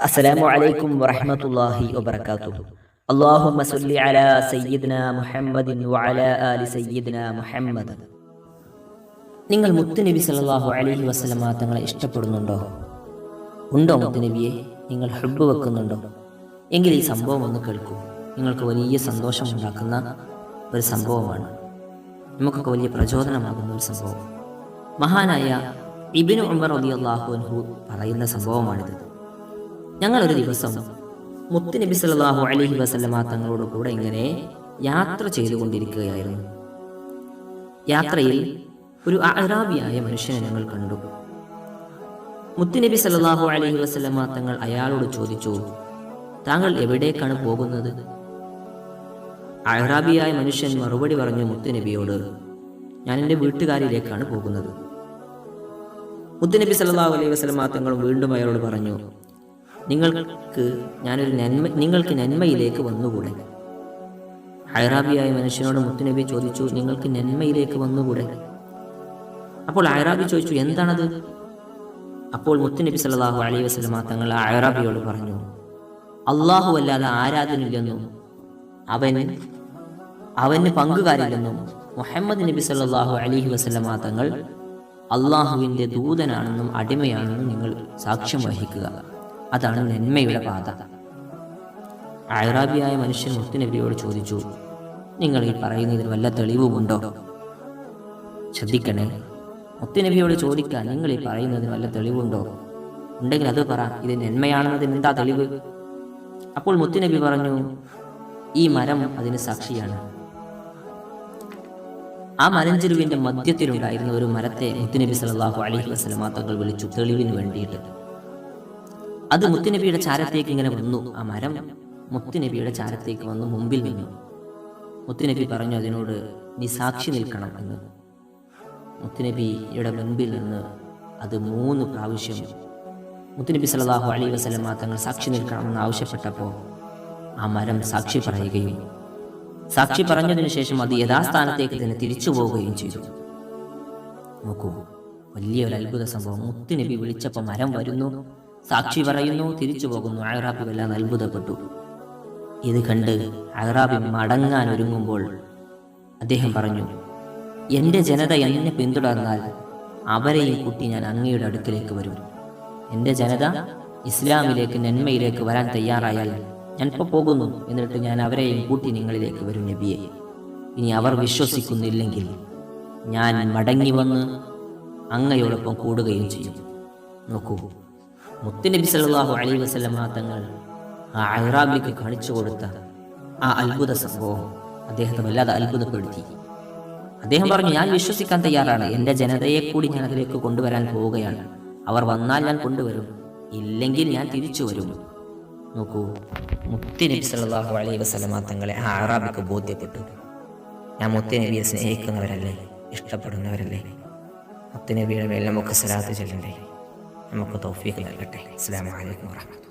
അസ്സലാമു അലൈക്കും വറഹ്മത്തുള്ളാഹി വബറകാതുഹു. അല്ലാഹുമ്മ സല്ലി അലാ സയ്യിദ്നാ മുഹമ്മദിൻ വഅലാ ആലി സയ്യിദ്നാ മുഹമ്മദ്. നിങ്ങൾ മുത്തുനബി സല്ലല്ലാഹു അലൈഹി വസല്ലമ തങ്ങളെ ഇഷ്ടപ്പെടുന്നുണ്ടോ? ഉണ്ടോ മുത്തുനബിയെ നിങ്ങൾ ഹബ്ബ് വെക്കുന്നുണ്ടോ? എങ്കിൽ ഈ സംഭവം ഒന്ന് കേൾക്കൂ. നിങ്ങൾക്ക് വലിയ സന്തോഷം ഉണ്ടാക്കുന്ന ഒരു സംഭവമാണ്. നമുക്കൊക്കെ വലിയ പ്രചോദനമാകുന്ന ഒരു സംഭവം. മഹാനായ ഇബിനു ഉമർ അലി അള്ളാഹു പറയുന്ന സംഭവമാണിത്. ഞങ്ങളൊരു ദിവസം മുത്തുനബി സല്ലല്ലാഹു അലഹി വസല്ലമ തങ്ങളോട് കൂടെ ഇങ്ങനെ യാത്ര ചെയ്തുകൊണ്ടിരിക്കുകയായിരുന്നു. യാത്രയിൽ ഒരു അഹ്റാബിയായ മനുഷ്യനെ ഞങ്ങൾ കണ്ടു. മുത്തുനബി സല്ലല്ലാഹു അലഹി വസല്ലമ തങ്ങൾ അയാളോട് ചോദിച്ചു താങ്കൾ എവിടേക്കാണ് പോകുന്നത്? അഹ്റാബിയായ മനുഷ്യൻ മറുപടി പറഞ്ഞു മുത്തുനബിയോട് ഞാൻ എന്റെ വീട്ടുകാരിലേക്കാണ് പോകുന്നത്. മുത്തുനബി സല്ലല്ലാഹു അലൈഹി വസല്ലമ തങ്ങളും വീണ്ടും അയാളോട് പറഞ്ഞു നിങ്ങൾക്ക് ഞാനൊരു നന്മ നിങ്ങൾക്ക് നന്മയിലേക്ക് വന്നുകൂടെ? അയറാബിയായ മനുഷ്യനോട് മുത്തുനബി ചോദിച്ചു നിങ്ങൾക്ക് നന്മയിലേക്ക് വന്നുകൂടെ? അപ്പോൾ അയറാബി ചോദിച്ചു എന്താണത്? അപ്പോൾ മുത്തുനബി സല്ലാഹു അലൈഹി വസ്ലമ തങ്ങൾ അയറാബിയോട് പറഞ്ഞു അള്ളാഹു അല്ലാതെ ആരാധനില്ലെന്നും അവന് അവന് പങ്കുകാരില്ലെന്നും മുഹമ്മദ് നബി സല്ലാഹു അലൈഹി വസ്ലമ തങ്ങൾ അള്ളാഹുവിന്റെ ദൂതനാണെന്നും അടിമയാണെന്നും നിങ്ങൾ സാക്ഷ്യം വഹിക്കുക. അതാണ് നന്മയുടെ പാത. അയറാബിയായ മനുഷ്യൻ മുത്തുനബിയോട് ചോദിച്ചു നിങ്ങൾ ഈ പറയുന്നതിന് വല്ല തെളിവുമുണ്ടോ ശ്രദ്ധിക്കണേ മുത്തുനബിയോട് ചോദിക്കാൻ നിങ്ങൾ ഈ പറയുന്നതിന് വല്ല തെളിവുണ്ടോ ഉണ്ടെങ്കിൽ അത് പറ ഇത് നന്മയാണെന്നതിന് എന്താ തെളിവ്? അപ്പോൾ മുത്തുനബി പറഞ്ഞു ഈ മരം അതിന് സാക്ഷിയാണ്. ആ മലഞ്ചെരുവിന്റെ മധ്യത്തിലുണ്ടായിരുന്ന ഒരു മരത്തെ മുത്തുനബി സലാഹു അലഹി വസല്ലമ തങ്ങൾ വിളിച്ചു തെളിവിന് വേണ്ടിയിട്ട്. അത് മുത്തുനബിയുടെ ചാരത്തേക്ക് ഇങ്ങനെ വന്നു. ആ മരം മുത്തുനബിയുടെ ചാരത്തേക്ക് വന്നു. മുമ്പിൽ നിന്നു. മുത്തുനബി പറഞ്ഞു അതിനോട് നീ സാക്ഷി നിൽക്കണം എന്ന്. മുത്തുനബിയുടെ മുൻപിൽ നിന്ന് അത് മൂന്ന് പ്രാവശ്യം മുത്തുനബി സലാഹു അലൈഹി വസല്ലമ തങ്ങൾ സാക്ഷി നിൽക്കണമെന്ന് ആവശ്യപ്പെട്ടപ്പോൾ ആ മരം സാക്ഷി പറയുകയും സാക്ഷി പറഞ്ഞതിന് ശേഷം അത് യഥാസ്ഥാനത്തേക്ക് തന്നെ തിരിച്ചു പോവുകയും ചെയ്തു. നോക്കൂ വലിയൊരു അത്ഭുത സംഭവം. മുത്തുനബി വിളിച്ചപ്പോൾ മരം വരുന്നു. സാക്ഷി പറയുന്നു തിരിച്ചു പോകുന്നു. അഹ്റാബി വല്ലാതെ അത്ഭുതപ്പെട്ടു. ഇത് കണ്ട് അഹ്റാബി മടങ്ങാൻ ഒരുങ്ങുമ്പോൾ അദ്ദേഹം പറഞ്ഞു എന്റെ ജനത എന്നെ പിന്തുടർന്നാൽ അവരെയും കുട്ടി ഞാൻ അങ്ങയുടെ അടുക്കിലേക്ക് വരും. എന്റെ ജനത ഇസ്ലാമിലേക്ക് നന്മയിലേക്ക് വരാൻ തയ്യാറായാൽ ഞാൻ ഇപ്പോൾ പോകുന്നു. എന്നിട്ട് ഞാൻ അവരെയും കൂട്ടി നിങ്ങളിലേക്ക് വരും നബിയെ. ഇനി അവർ വിശ്വസിക്കുന്നില്ലെങ്കിൽ ഞാൻ മടങ്ങി വന്ന് അങ്ങയോടൊപ്പം കൂടുകയും ചെയ്യും. നോക്കൂ മുത്തുനബി സല്ലല്ലാഹു അലൈഹി വസല്ലമ തങ്ങൾ ആ അഹ്റാബിക്ക് കാണിച്ചു കൊടുത്ത ആ അത്ഭുത സംഭവം അദ്ദേഹത്തെ വല്ലാതെ അത്ഭുതപ്പെടുത്തി. അദ്ദേഹം പറഞ്ഞു ഞാൻ വിശ്വസിക്കാൻ തയ്യാറാണ്. എന്റെ ജനതയെ കൂടി ഞാൻ അതിലേക്ക് കൊണ്ടുവരാൻ പോവുകയാണ്. അവർ വന്നാൽ ഞാൻ കൊണ്ടുവരും. ഇല്ലെങ്കിൽ ഞാൻ തിരിച്ചു വരും. നോക്കൂ മുത്തുനബി സല്ലല്ലാഹു അലൈഹി വസല്ലമ തങ്ങളെ ആ അറാബിക്ക് ബോധ്യപ്പെട്ടു. ഞാൻ മുത്തുനബിയെ സ്നേഹിക്കുന്നവരല്ലേ? ഇഷ്ടപ്പെടുന്നവരല്ലേ? മുത്തുനബിയുടെ മേൽ നമുക്ക് സലാത്ത് ചെല്ലണ്ടേ. നമുക്ക് തൗഫീഖ് നൽകട്ടെ അസ്സലാമു അലൈക്കും വറഹ്മത്തുള്ളാഹി